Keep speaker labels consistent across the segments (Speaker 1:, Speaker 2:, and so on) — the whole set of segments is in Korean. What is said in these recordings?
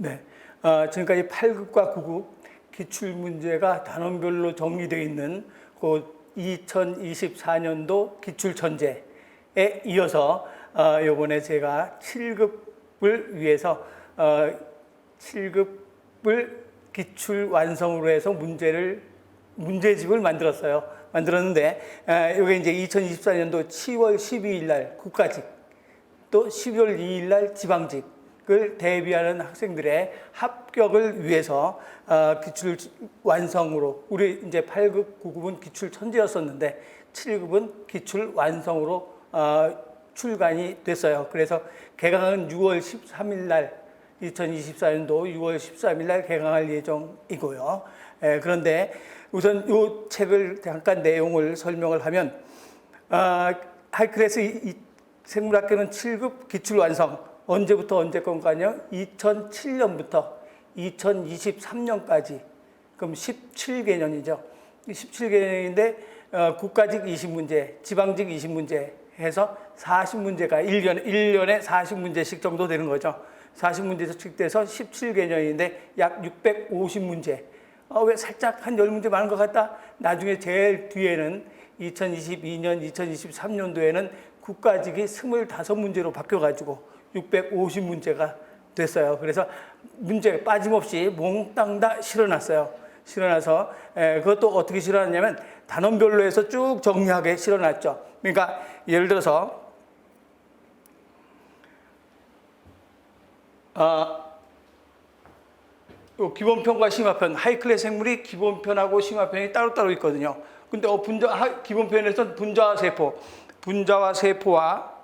Speaker 1: 네. 어, 지금까지 8급과 9급 기출 문제가 단원별로 정리되어 있는 그 2024년도 기출 전제에 이어서 어, 이번에 제가 7급을 위해서 어, 7급을 기출 완성으로 해서 문제를 문제집을 만들었어요. 만들었는데 이게 이제 2024년도 10월 12일 날 국가직 또 12월 2일 날 지방직 을 대비하는 학생들의 합격을 위해서 어, 기출 완성으로 우리 이제 8급, 9급은 기출 천재였었는데 7급은 기출 완성으로 어, 출간이 됐어요. 그래서 개강은 6월 13일 날 2024년도 6월 13일 날 개강할 예정이고요. 에, 그런데 우선 이 책을 잠깐 내용을 설명을 하면 이, 이 생물학교는 7급 기출 완성 언제부터 언제건가요? 2007년부터 2023년까지 그럼 17개년이죠. 17개년인데 어, 국가직 20문제, 지방직 20문제 해서 40문제가 1년, 1년에 40문제씩 정도 되는 거죠. 40문제씩 돼서 17개년인데 약 650문제. 어, 왜 살짝 한 10문제 많은 것 같다? 나중에 제일 뒤에는 2022년, 2023년도에는 국가직이 25문제로 바뀌어가지고 650문제가 됐어요. 그래서 문제 빠짐없이 몽땅 다 실어놨어요. 실어놔서 에, 그것도 어떻게 실어놨냐면 단원별로 해서 쭉 정리하게 실어놨죠. 그러니까 예를 들어서 아, 요 기본편과 심화편, 하이클래스 생물이 기본편하고 심화편이 따로따로 있거든요. 근데 어, 분자, 하, 기본편에서는 분자와 세포, 분자와 세포와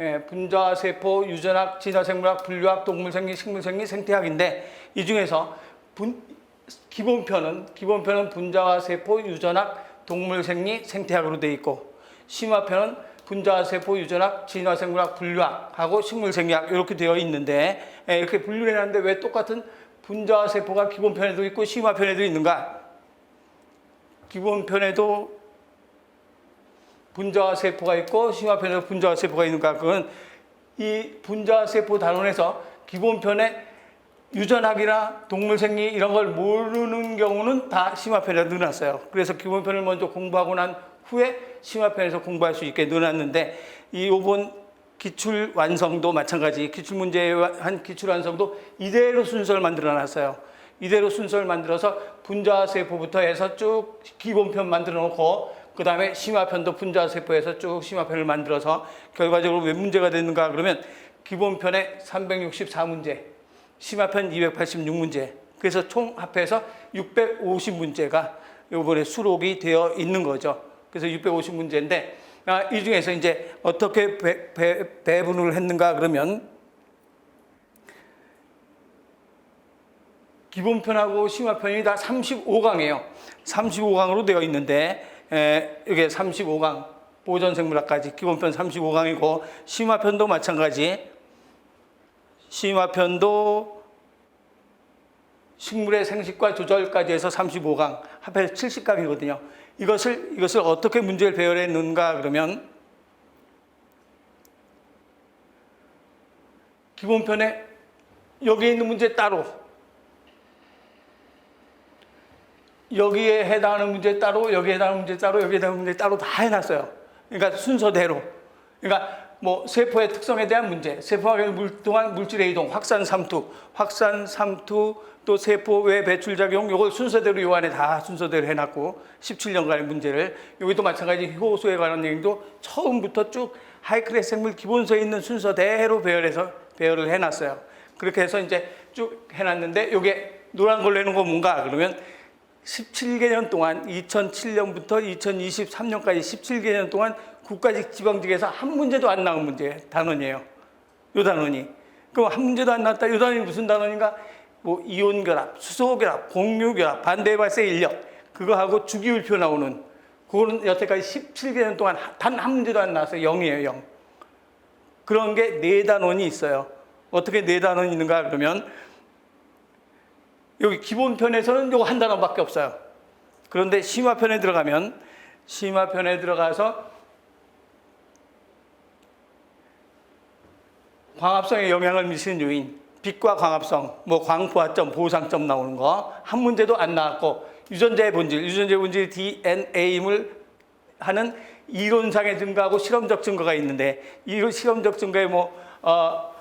Speaker 1: 예, 분자와 세포, 유전학, 진화생물학, 분류학, 동물생리, 식물생리, 생태학인데 이 중에서 분, 기본편은 기본편은 분자와 세포, 유전학, 동물생리, 생태학으로 되어 있고 심화편은 분자와 세포, 유전학, 진화생물학, 분류학하고 식물생리학 이렇게 되어 있는데 예, 이렇게 분류를 해놨는데 왜 똑같은 분자와 세포가 기본편에도 있고 심화편에도 있는가? 기본편에도 분자와 세포가 있고 심화편에도 분자와 세포가 있는가? 그건 이 분자와 세포 단원에서 기본편에 유전학이나 동물생리 이런 걸 모르는 경우는 다 심화편에 넣어놨어요. 그래서 기본편을 먼저 공부하고 난 후에 심화편에서 공부할 수 있게 넣어놨는데 이 요번 기출 완성도 마찬가지 기출 문제에 한 기출 완성도 이대로 순서를 만들어 놨어요. 이대로 순서를 만들어서 분자 세포부터 해서 쭉 기본편 만들어 놓고 그 다음에 심화편도 분자 세포에서 쭉 심화편을 만들어서 결과적으로 몇 문제가 됐는가 그러면 기본편에 364문제, 심화편 286문제. 그래서 총 합해서 650문제가 요번에 수록이 되어 있는 거죠. 그래서 650문제인데 아, 이 중에서 이제 어떻게 배, 배, 배분을 했는가 그러면 기본편하고 심화편이 다 35강이에요. 35강으로 되어 있는데 에, 이게 35강 보존생물학까지 기본편 35강이고 심화편도 마찬가지 심화편도 식물의 생식과 조절까지 해서 35강 합해서 70강이거든요. 이것을 이것을 어떻게 문제를 배열해 놓는가 그러면 기본편에 여기 있는 문제 따로 여기에 해당하는 문제 따로 여기에 해당하는 문제 따로 여기에 해당하는 문제 따로 다 해놨어요. 그러니까 순서대로. 그러니까 뭐 세포의 특성에 대한 문제, 세포와 물 동안 물질의 이동, 확산 삼투, 확산 삼투 또 세포 외 배출 작용 요걸 순서대로 요 안에 다 순서대로 해놨고 17년간의 문제를 여기도 마찬가지 효소에 관한 얘기도 처음부터 쭉 하이클래스 생물 기본서에 있는 순서대로 배열해서 배열을 해놨어요. 그렇게 해서 이제 쭉 해놨는데 요게 노란 걸로 해놓은 건 뭔가 그러면 17개년 동안 2007년부터 2023년까지 17개년 동안 국가직 지방직에서 한 문제도 안 나온 문제 단원이에요. 요 단원이. 그럼 한 문제도 안 나왔다. 요 단원이 무슨 단원인가? 뭐 이온 결합, 수소 결합, 공유 결합, 반대 발생 인력 그거하고 주기율표 나오는 그거는 여태까지 17개년 동안 단 한 문제도 안 나왔어요. 0이에요, 0. 그런 게 네 단원이 있어요. 어떻게 네 단원이 있는가 그러면 여기 기본편에서는 요거 한 단원밖에 없어요. 그런데 심화편에 들어가면 심화편에 들어가서 광합성에 영향을 미치는 요인 빛과 광합성, 뭐 광부하점, 보상점 나오는 거 한 문제도 안 나왔고 유전자의 본질, 유전자의 본질 DNA임을 하는 이론상의 증거하고 실험적 증거가 있는데 이 실험적 증거에 뭐 어,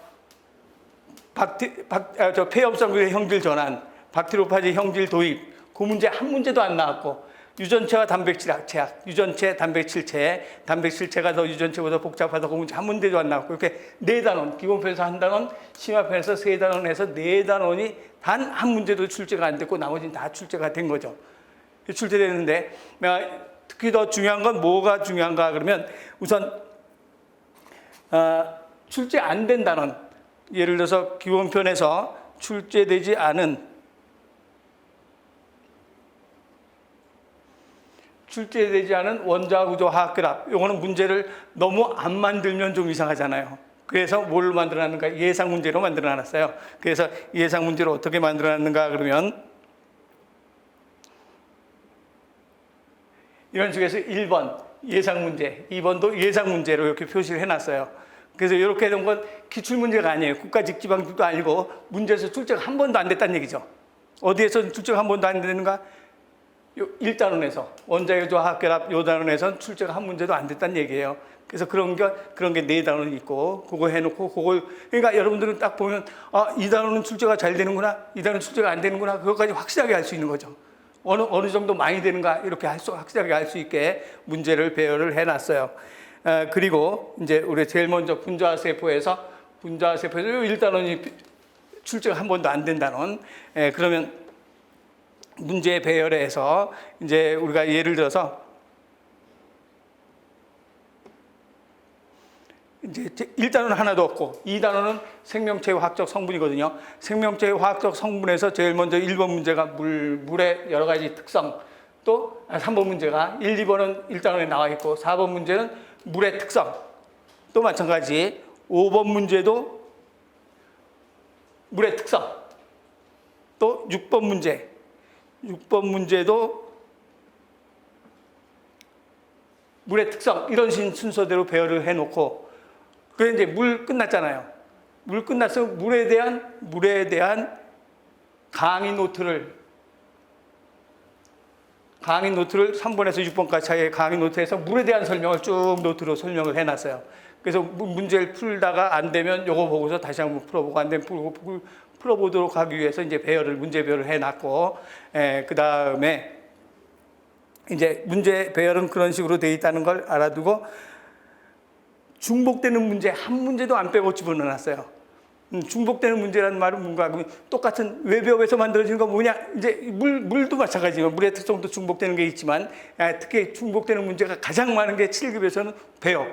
Speaker 1: 박티, 박, 아, 저 폐염성의 형질 전환, 박테로파지 형질 도입, 그 문제 한 문제도 안 나왔고 유전체와 단백질 합체학, 유전체, 단백질 체, 단백질 체가 더 유전체보다 복잡하다. 그 문제 한 문제도 안 나왔고 이렇게 네 단원, 기본편에서 한 단원, 심화편에서 세 단원에서 네 단원이 단 한 문제도 출제가 안 됐고 나머지는 다 출제가 된 거죠. 출제되는데 특히 더 중요한 건 뭐가 중요한가 그러면 우선 어, 출제 안 된 단원. 예를 들어서 기본편에서 출제되지 않은 출제되지 않은 원자 구조 화학 결합 요거는 문제를 너무 안 만들면 좀 이상하잖아요. 그래서 뭘 만들어 놨는가 예상 문제로 만들어 놨어요. 그래서 예상 문제를 어떻게 만들어 놨는가 그러면 이런 식에서 1번 예상 문제, 2번도 예상 문제로 이렇게 표시를 해놨어요. 그래서 이렇게 된 건 기출 문제가 아니에요. 국가 직지방도 아니고 문제에서 출제가 한 번도 안 됐다는 얘기죠. 어디에서 출제가 한 번도 안 되는가? 요 1단원에서 원자유조 화학결합 요 단원에선 출제가 한 문제도 안 됐다는 얘기예요. 그래서 그런 게 그런 게 네 단원이 있고 그거 해놓고 그걸 그러니까 여러분들은 딱 보면 아이 단원은 출제가 잘 되는구나 이 단원 출제가 안 되는구나 그것까지 확실하게 알 수 있는 거죠. 어느 어느 정도 많이 되는가 이렇게 할 수, 확실하게 알 수 있게 문제를 배열을 해놨어요. 어, 그리고 이제 우리 제일 먼저 분자 세포에서 분자 세포에서 요 1단원이 출제가 한 번도 안된 단원. 에, 그러면 문제 배열에서 이제 우리가 예를 들어서 이제 1단원은 하나도 없고 2단원은 생명체의 화학적 성분이거든요. 생명체의 화학적 성분에서 제일 먼저 1번 문제가 물, 물의 여러 가지 특성 또 3번 문제가 1, 2번은 1단원에 나와 있고 4번 문제는 물의 특성. 또 마찬가지 5번 문제도 물의 특성. 또 6번 문제 6번 문제도 물의 특성 이런 신- 순서대로 배열을 해놓고 그래 이제 물 끝났잖아요. 물 끝나서 물에 대한 물에 대한 강의 노트를 강의 노트를 3번에서 6번까지 차이의 강의 노트에서 물에 대한 설명을 쭉 노트로 설명을 해놨어요. 그래서 무- 문제를 풀다가 안 되면 요거 보고서 다시 한번 풀어보고 안 되면 풀고 풀- 풀어보도록 하기 위해서 이제 배열을 문제 배열을 해놨고 그 다음에 이제 문제 배열은 그런 식으로 돼 있다는 걸 알아두고 중복되는 문제 한 문제도 안 빼고 집어넣어놨어요. 음, 중복되는 문제라는 말은 뭔가 똑같은 외벽에서 만들어지는 건 뭐냐? 이제 물 물도 마찬가지고 물의 특성도 중복되는 게 있지만 아, 특히 중복되는 문제가 가장 많은 게 7급에서는 배역.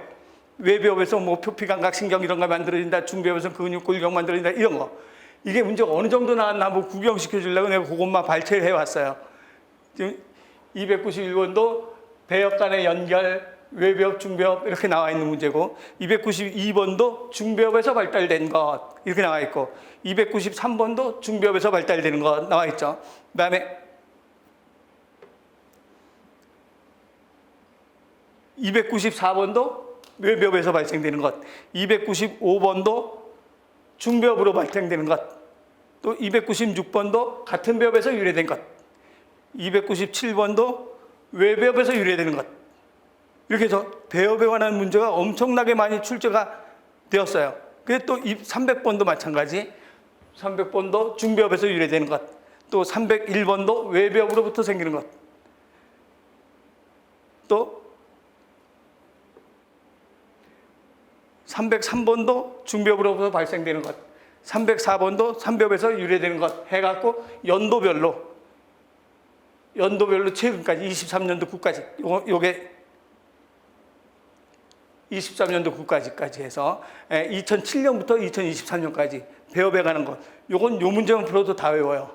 Speaker 1: 외벽에서 뭐 표피감각 신경 이런 거 만들어진다. 중배역에서 근육 골격 만들어진다. 이런 거. 이게 문제가 어느 정도 나왔나 한번 구경시켜 주려고 내가 그것만 발췌를 해왔어요. 지금 291번도 배역 간의 연결, 외벽, 중배역 이렇게 나와 있는 문제고 292번도 중배역에서 발달된 것 이렇게 나와 있고 293번도 중배역에서 발달되는 것 나와 있죠. 그다음에 294번도 외벽에서 발생되는 것, 295번도 중배역으로 발생되는 것, 또 296번도 같은 배역에서 유래된 것, 297번도 외배업에서 유래되는 것. 이렇게 해서 배업에 관한 문제가 엄청나게 많이 출제가 되었어요. 그게 또 300번도 마찬가지. 300번도 중배업에서 유래되는 것. 또 301번도 외배업으로부터 생기는 것. 또 303번도 중배업으로부터 발생되는 것. 304번도 삼배업에서 유래되는 것 해갖고 연도별로 연도별로 최근까지 23년도 9까지 요, 요게 23년도 9까지까지 해서 2007년부터 2023년까지 배업에 관한 것 요건 요 문제만 풀어도 다 외워요.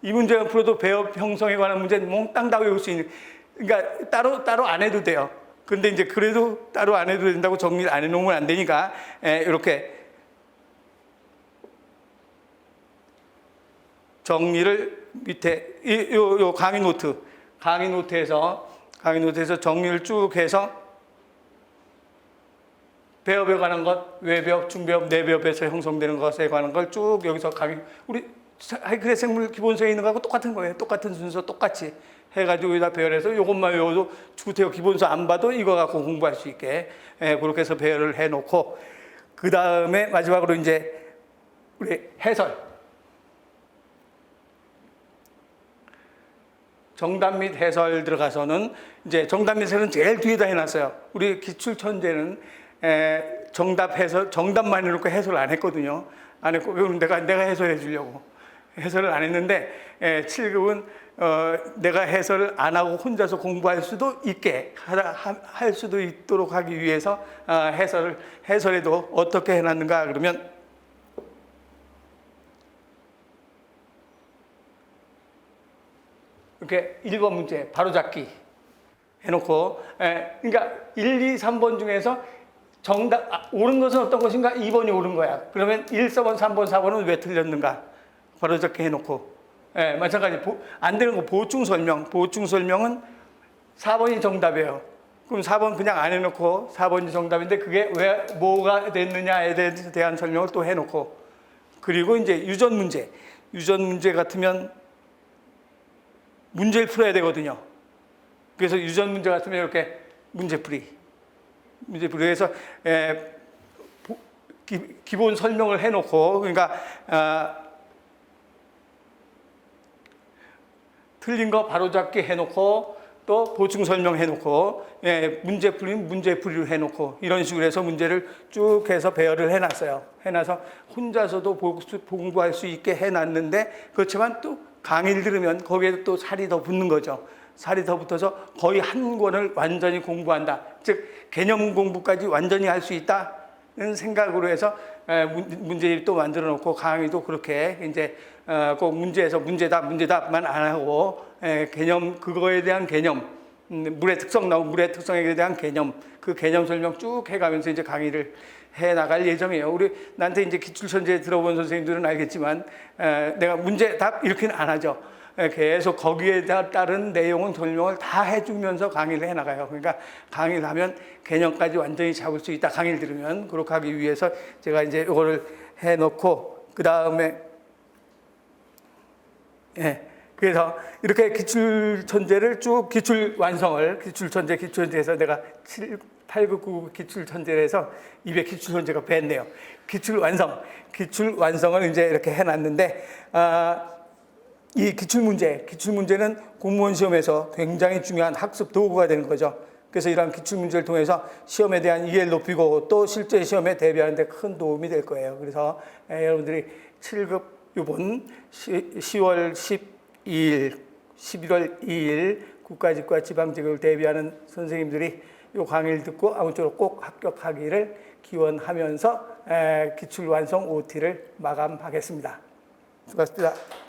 Speaker 1: 이 문제만 풀어도 배업 형성에 관한 문제는 몽땅 다 외울 수 있는 그러니까 따로 따로 안 해도 돼요. 근데 이제 그래도 따로 안 해도 된다고 정리를 안 해놓으면 안 되니까 에, 이렇게 정리를 밑에 이, 요, 요 강의 노트 강의 노트에서 강의 노트에서 정리를 쭉 해서 배업에 관한 것, 외배업, 중배업, 내배업에서 형성되는 것에 관한 걸 쭉 여기서 강의 우리 하이크레 생물 기본서에 있는 거하고 똑같은 거예요. 똑같은 순서 똑같이 해가지고 여기다 배열해서 이것만 외워도 주태호 기본서 안 봐도 이거 갖고 공부할 수 있게 예, 그렇게 해서 배열을 해놓고 그 다음에 마지막으로 이제 우리 해설 정답 및 해설 들어가서는 이제 정답 및 해설은 제일 뒤에다 해놨어요. 우리 기출 천재는 에, 정답 해설 정답만 해놓고 해설 안 했거든요. 안 했고 그럼 내가 내가 해설해 주려고 해설을 안 했는데 에, 7급은 어, 내가 해설을 안 하고 혼자서 공부할 수도 있게 할 수도 있도록 하기 위해서 아, 해설을 해설에도 어떻게 해놨는가 그러면 이렇게 1번 문제 바로잡기 해놓고 에, 그러니까 1, 2, 3번 중에서 정답 아, 옳은 것은 어떤 것인가? 2번이 옳은 거야. 그러면 1, 4번, 3번, 4번은 왜 틀렸는가? 바로잡기 해놓고 예, 마찬가지. 보, 안 되는 거 보충 설명. 보충 설명은 4번이 정답이에요. 그럼 4번 그냥 안 해놓고 4번이 정답인데 그게 왜 뭐가 됐느냐에 대한 설명을 또 해놓고. 그리고 이제 유전 문제. 유전 문제 같으면 문제를 풀어야 되거든요. 그래서 유전 문제 같으면 이렇게 문제풀이, 문제풀이해서 에, 보- 기, 본 설명을 해놓고 그러니까 아, 틀린 거 바로잡기 해놓고 또 보충 설명해놓고 예, 문제 풀이는 문제 풀이로 해놓고 이런 식으로 해서 문제를 쭉 해서 배열을 해놨어요. 해놔서 혼자서도 보- 공부할 수 있게 해놨는데 그렇지만 또 강의를 들으면 거기에 또 살이 더 붙는 거죠. 살이 더 붙어서 거의 한 권을 완전히 공부한다. 즉 개념 공부까지 완전히 할 수 있다는 생각으로 해서 에, 문- 문제를 또 만들어 놓고 강의도 그렇게 이제 어, 꼭 문제에서 문제답 문제답만 안 하고 에, 개념 그거에 대한 개념 음, 물의 특성 나오고 물의 특성에 대한 개념 그 개념 설명 쭉 해가면서 이제 강의를 해 나갈 예정이에요. 우리 나한테 이제 기출천재 들어본 선생님들은 알겠지만 에, 내가 문제 답 이렇게는 안 하죠. 에, 계속 거기에 다- 따른 내용은 설명을 다 해주면서 강의를 해 나가요. 그러니까 강의를 하면 개념까지 완전히 잡을 수 있다. 강의를 들으면 그렇게 하기 위해서 제가 이제 이거를 해놓고 그 다음에 예. 그래서 이렇게 기출 천재를 쭉 기출 완성을 기출 천재 기출 천재에서 내가 7 8 9 9 기출 해서 200 기출 천재가 뺐네요. 기출 완성. 기출 완성을 이제 이렇게 해 놨는데 아, 이 기출 문제, 기출 문제는 공무원 시험에서 굉장히 중요한 학습 도구가 되는 거죠. 그래서 이러한 기출 문제를 통해서 시험에 대한 이해를 높이고 또 실제 시험에 대비하는 데 큰 도움이 될 거예요. 그래서 에, 여러분들이 7급 이번 10월 12일, 11월 2일 국가직과 지방직을 대비하는 선생님들이 이 강의를 듣고 아무쪼록 꼭 합격하기를 기원하면서 에, 기출 완성 OT를 마감하겠습니다. 수고하셨습니다.